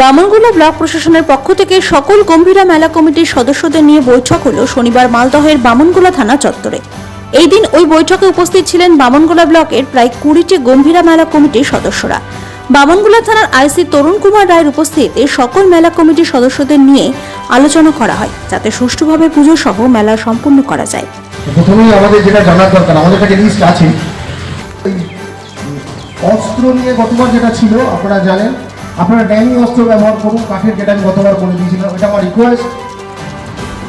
Bamangola block প্রশাসনের পক্ষ থেকে সকল গম্ভীরা মেলা কমিটির সদস্যদের নিয়ে বৈঠক হলো শনিবার মালদহের বামনগুলা থানা চত্বরে। এই দিন ওই বৈঠকে উপস্থিত ছিলেন বামনগুলা ব্লকের প্রায় কুড়িটি গম্ভীরা মেলা কমিটির সদস্যরা। বামনগুলা থানার আইসি তরুণ কুমার রায়ের উপস্থিতিতে সকল মেলা কমিটির সদস্যদের নিয়ে আলোচনা করা হয়, যাতে সুষ্ঠুভাবে পুজো সহ মেলা সম্পূর্ণ করা যায়। প্রথমেই আমাদের যেটা জানার দরকার, আমাদের কাছে লিস্ট আছে। অস্ত্র নিয়ে গতবার যেটা ছিল, আপনারা জানেন আপনারা ড্যামি অস্ত্র ব্যবহার করুন, কাঠের যেটা আমি গতবার বলে দিয়েছিলাম, এটা আমার রিকোয়েস্ট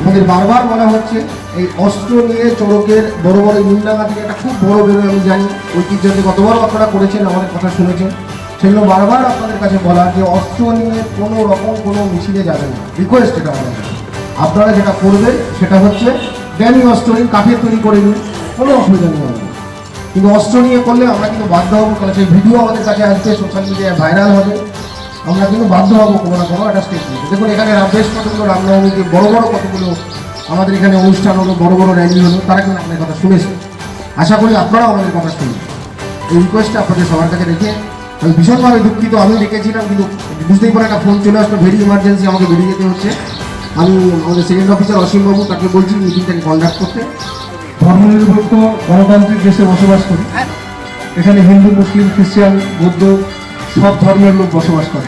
আমাদের বারবার বলা হচ্ছে, এই অস্ত্র নিয়ে চড়কের বড় বড় নিন্দাঙ্গা থেকে একটা খুব বড় বেরোয়, আমি জানি, ঐতিহ্যতে গতবারও আপনারা করেছেন, আমাদের কথা শুনেছেন। সেগুলো বারবার আপনাদের কাছে বলা, যে অস্ত্র নিয়ে কোনো রকম কোনো মিছিলে যাবে না। রিকোয়েস্ট এটা আমাদের। আপনারা যেটা করবেন, সেটা হচ্ছে ড্যামি অস্ত্র নিন, কাঠের তৈরি করে নিন, কোনো অসুবিধা নেই কিন্তু অস্ত্র নিয়ে করলে আমরা কিন্তু বাধ্য হব, কারণ সেই ভিডিও আমাদের কাছে আসবে সোশ্যাল মিডিয়ায় ভাইরাল হবে। আমরা কিন্তু বাধ্য হব কোনো না কোনো একটা স্টেপ নিতে দেখুন এখানে বেশ কতগুলো রামনবমীতে বড় বড় কতগুলো আমাদের এখানে অনুষ্ঠান হলো বড় বড় র্যালি হলো তারা কিন্তু আপনাদের কথা শুনেছে। আশা করি আপনারাও আমাদের কথা শুনবেন। এই রিকোয়েস্টটা আপনাদের সবার কাছে রেখে আমি ভীষণভাবে দুঃখিত আমি রেখেছিলাম কিন্তু বুঝতেই পারে একটা ফোন চলে আসলো ভেরি ইমার্জেন্সি আমাকে বেরিয়ে যেতে হচ্ছে। আমি আমাদের সেকেন্ড অফিসার অসীমবাবু তাকে বলছি মিটিংটাকে কন্ডাক্ট করতে। ধর্মনিরপেক্ষ গণতান্ত্রিক দেশে বসবাস করি। এখানে হিন্দু মুসলিম খ্রিস্টান বৌদ্ধ সব ধর্মের লোক বসবাস করে।